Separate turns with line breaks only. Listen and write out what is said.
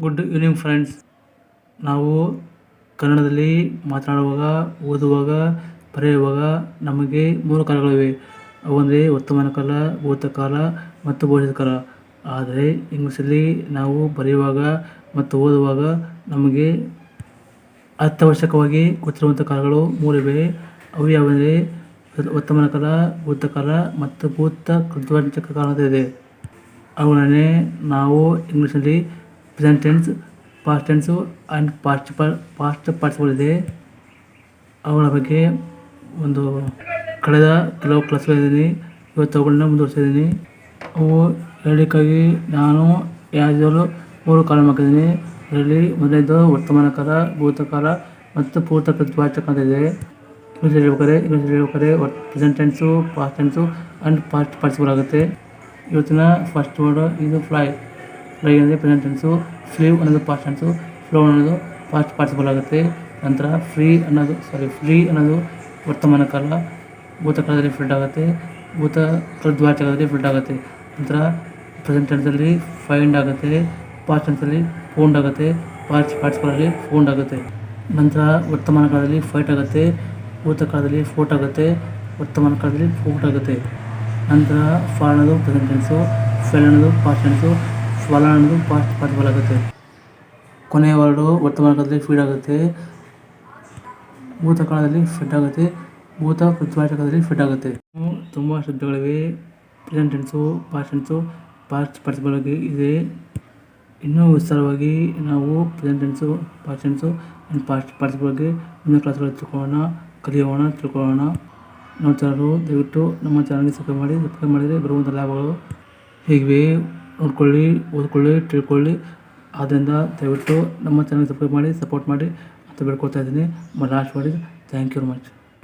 Good evening friends ನಾವು ಕನ್ನಡದಲ್ಲಿ ಮಾತನಾಡುವಾಗ, ಓದುವಾಗ, ಬರೆಯುವಾಗ ನಮಗೆ ಮೂರು ಕಾಲಗಳಿವೆ ಅವಂದರೆ ವರ್ತಮಾನ ಕಾಲ ಭೂತಕಾಲ ಮತ್ತು ಭವಿಷ್ಯದ ಕಾಲ. ಆದರೆ ಇಂಗ್ಲೀಷಲ್ಲಿ ನಾವು ಬರೆಯುವಾಗ ಮತ್ತು ಓದುವಾಗ ನಮಗೆ ಅತ್ಯವಶ್ಯಕವಾಗಿ ಗೊತ್ತಿರುವಂಥ ಕಾಲಗಳು ಮೂರಿವೆ. ಅವು ಯಾವೆಂದರೆ ವರ್ತಮಾನ ಕಾಲ ಭೂತಕಾಲ ಮತ್ತು ಭೂತ ಕೃತವಾಂಚಕ ಕಾಲ ಇದೆ. ಅವುಗಳನ್ನೇ ನಾವು ಇಂಗ್ಲೀಷಲ್ಲಿ present tense past tense and participle past ಪಾರ್ಟ್ಸ್ಗಳಿದೆ ಅವುಗಳ ಬಗ್ಗೆ ಒಂದು ಕಳೆದ ಕೆಲವು ಕ್ಲಾಸ್ಗಳಿದ್ದೀನಿ ಇವತ್ತು ಅವುಗಳನ್ನ ಮುಂದುವರಿಸಿದ್ದೀನಿ ಅವು ಹೇಳಲಿಕ್ಕಾಗಿ ನಾನು ಯಾವುದಾದ್ರು ಮೂರು ಕಾಲ ಹಾಕಿದ್ದೀನಿ. ಅದರಲ್ಲಿ ಮೊದಲನೇದು ವರ್ತಮಾನ ಕಾಲ ಭೂತಕಾಲ ಮತ್ತು ಪೂರ್ತ ಕೃದ್ವಾಚಕ ಅಂತ ಇದೆ. ಇಂಗ್ಲೀಷ್ ಹೇಳ್ಬೇಕಾದ್ರೆ ಇಂಗ್ಲೀಷ್ ಹೇಳ್ಬೇಕಾದ್ರೆ present tense past tense and past participle ಆಗುತ್ತೆ ಇವತ್ತಿನ ಫಸ್ಟ್ ವರ್ಡ್ ಇದು ಫ್ಲೈ ಫ್ಲೈ ಅಂದರೆ ಪ್ರೆಸೆಂಟ್ ಟೆನ್ಸು ಫ್ಲೀವ್ ಅನ್ನೋದು ಪಾಸ್ಟ್ ಟೆನ್ಸು ಫ್ಲೋ ಅನ್ನೋದು ಪಾಸ್ಟ್ ಪಾರ್ಟಿಸಿಪಲ್ ಆಗುತ್ತೆ. ನಂತರ ಫ್ರೀ ಅನ್ನೋದು ಸಾರಿ ಫ್ರೀ ಅನ್ನೋದು ವರ್ತಮಾನ ಕಾಲ ಭೂತಕಾಲದಲ್ಲಿ ಫಿಲ್ಡ್ ಆಗುತ್ತೆ. ಭೂತ ಕೃದ್ವಾಚಕದಲ್ಲಿ ಫಿಲ್ಡ್ ಆಗುತ್ತೆ. ನಂತರ ಪ್ರೆಸೆಂಟ್ ಟೆನ್ಸಲ್ಲಿ ಫೈಂಡ್ ಆಗುತ್ತೆ. ಪಾಸ್ಟ್ ಟೆನ್ಸಲ್ಲಿ ಫೌಂಡ್ ಆಗುತ್ತೆ. ಪಾಸ್ಟ್ ಪಾರ್ಟಿಸಿಪಲಲ್ಲಿ ಫೌಂಡ್ ಆಗುತ್ತೆ. ನಂತರ ವರ್ತಮಾನ ಕಾಲದಲ್ಲಿ ಫೈಟ್ ಆಗುತ್ತೆ. ಭೂತಕಾಲದಲ್ಲಿ ಫೋಟ್ ಆಗುತ್ತೆ. ವರ್ತಮಾನ ಕಾಲದಲ್ಲಿ ಫೋಟ್ ಆಗುತ್ತೆ. ನಂತರ ಫಾರ್ ಅನ್ನೋದು ಪ್ರೆಸೆಂಟ್ ಟೆನ್ಸು ಫೆಲ್ ಅನ್ನೋದು ಪಾಸ್ಟ್ ಟೆನ್ಸು ಫಾಲ್ ಅನ್ನೋದು ಪಾಸ್ಟ್ ಪಾಸಿಬಲ್ ಆಗುತ್ತೆ. ಕೊನೆಯ ವರ್ಡು ವರ್ತಮಾನ ಕಾಲದಲ್ಲಿ ಫೀಡ್ ಆಗುತ್ತೆ. ಭೂತಕಾಲದಲ್ಲಿ ಫಿಟ್ ಆಗುತ್ತೆ. ಭೂತ ಕಾಲದಲ್ಲಿ ಫಿಟ್ ಆಗುತ್ತೆ. ಇನ್ನು ತುಂಬ ಶಬ್ದಗಳಿವೆ present tense past tense past ಆಗಿ ಇದೆ. ಇನ್ನೂ ವಿಸ್ತಾರವಾಗಿ ನಾವು present tense past tense and past participle ಬಗ್ಗೆ ಮುಂದಿನ ಕ್ಲಾಸ್ಗಳಲ್ಲಿ ತಿಳ್ಕೊಳ್ಳೋಣ, ಕಲಿಯೋಣ, ತಿಳ್ಕೊಳ್ಳೋಣ. ನೋಡ್ತಾರೋ ದಯವಿಟ್ಟು ನಮ್ಮ ಚಾನಲ್ಗೆ ಸಬ್ಸ್ಕ್ರೈಬ್ ಮಾಡಿ ಸಬ್ಸ್ಕ್ರೈಬ್ ಮಾಡಿದರೆ ಬರುವಂಥ ಲಾಭಗಳು ಹೀಗೆ ನೋಡ್ಕೊಳ್ಳಿ, ಓದ್ಕೊಳ್ಳಿ, ತಿಳ್ಕೊಳ್ಳಿ. ಆದ್ದರಿಂದ ದಯವಿಟ್ಟು ನಮ್ಮ ಚಾನಲ್ ಸಬ್ಸ್ಕ್ರೈಬ್ ಮಾಡಿ ಸಪೋರ್ಟ್ ಮಾಡಿ ಅಂತ ಬೇಡ್ಕೊಳ್ತಾ ಇದ್ದೀನಿ. ಲಾಸ್ಟ್ ಮಾಡಿ ಥ್ಯಾಂಕ್ ಯು ವೆರಿ ಮಚ್